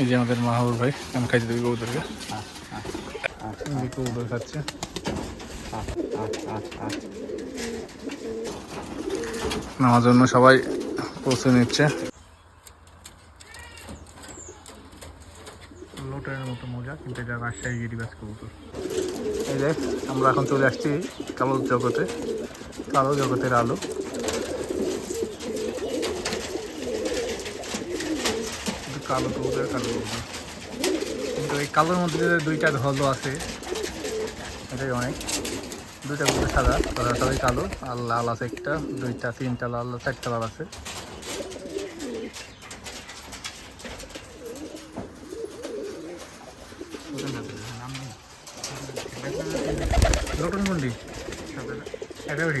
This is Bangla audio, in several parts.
এই যে আমাদের মাহবুর ভাই, আমি খাইতে দেবি কবুতরকে। কবুতর খাচ্ছে। নেওয়ার জন্য সবাই পৌঁছে নিচ্ছে। মতো মজা এই দেখ আমরা এখন চলে আসছি কালো জগতে, কালো জগতের আলো কিন্তু কালো কবুতর কালো কবুতর। কিন্তু এই কালোর মধ্যে দুইটা ধলো আছে, এটাই অনেক। দুইটা কবুতর সাদা তারা সবাই কালো, আর লাল আছে একটা, দুইটা, তিনটা লাল, চারটা লাল আছে। মন্ডি একেবারে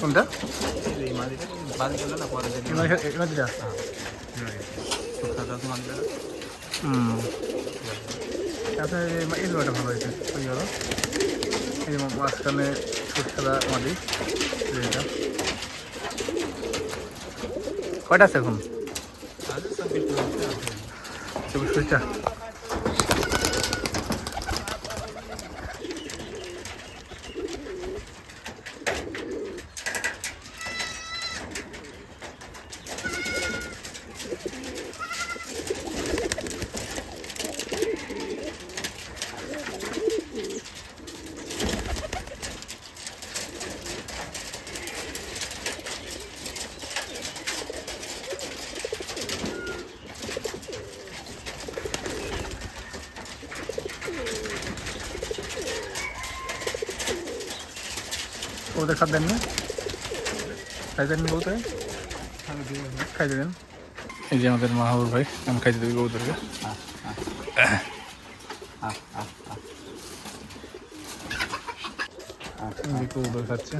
কোনটা? আপনার এই এই লোটা ভালো হয়েছে। ওই হলো এই মাঝখানে সাদা মাদি এটা কয়টা আছে এখন? চব্বিশ পঁচিশটা ওদের খাদ্য দেননি খাই দেননি বলতে খাই দেবেন এই যে আমাদের মাহবুর ভাই আমি খাইতে দেবি যে কবুতর খাচ্ছে।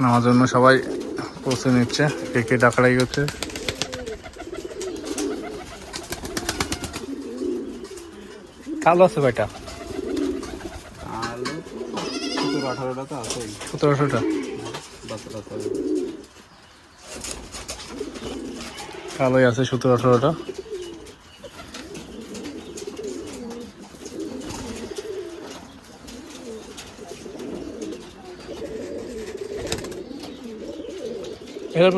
নেওয়ার জন্য সবাই পৌঁছে নিচ্ছে কে কে ডাকড়াই করছে। কালো আছে কয়টা? আঠারোটা তো আছে সতেরোশোটা বাচ্চাটা কালোই আছে সতেরো আঠারোটা। এর